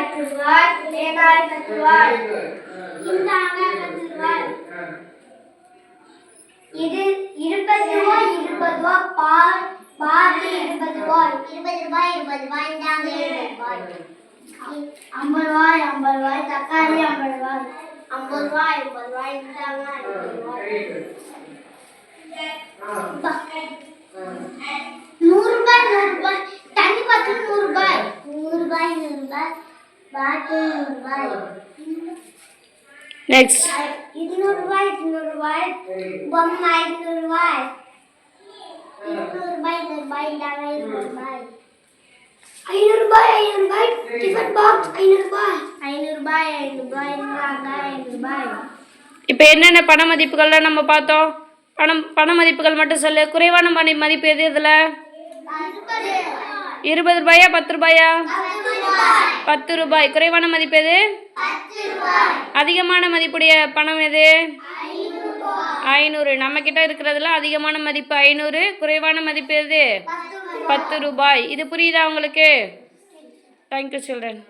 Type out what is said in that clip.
கட்டுவார் ரூபாய் கட்டுவார் இந்தாக கட்டுவார் இது இருபது ரூபாய் இருபது ரூபாய் பா பாதி இருபது ரூபாய் இருபது ரூபாய் இருபது ரூபாய் இந்தாங்க இருபது ரூபாய் ஐம்பது ரூபாய் ஐம்பது ரூபாய் தக்காளி ஐம்பது ரூபாய் ஐம்பது ரூபாய் ஐம்பது ரூபாய் இந்தாங்க ஐம்பது ரூபாய் நூறு ரூபாய் நூறு ரூபாய் தண்ணி பாத்திரம் நூறு ரூபாய் நூறு ரூபாய் நூறு ரூபாய் பாட்டில் ரூபாய் நெக்ஸ்ட் இருநூறு ரூபாய் இருநூறு ரூபாய் பொம்மை ஐநூறு ரூபாய் இருநூறு ரூபாய் இருநூறு ரூபாய் இந்தாங்க இருநூறு ரூபாய் ஐநூறு ரூபாய் ஐநூறு ரூபாய் டிஃபன் பாக்ஸ் ஐநூறு ரூபாய் ஐநூறு ரூபாய் ஐநூறு ரூபாய் இந்தாங்க ஐநூறு ரூபாய் இப்போ என்னென்ன பண மதிப்புகள்லாம் நம்ம பார்த்தோம்? பணம் பண மதிப்புகள் மட்டும் சொல்லு. குறைவான மதி மதிப்பு எது இதில்? இருபது ரூபாயா? பத்து ரூபாயா? பத்து ரூபாய். குறைவான மதிப்பு எது? அதிகமான மதிப்புடைய பணம் எது? ஐநூறு. நம்ம கிட்ட இருக்கிறதுல அதிகமான மதிப்பு ஐநூறு. குறைவான மதிப்பு எது? பத்து ரூபாய். இது புரியுதா உங்களுக்கு? Thank you children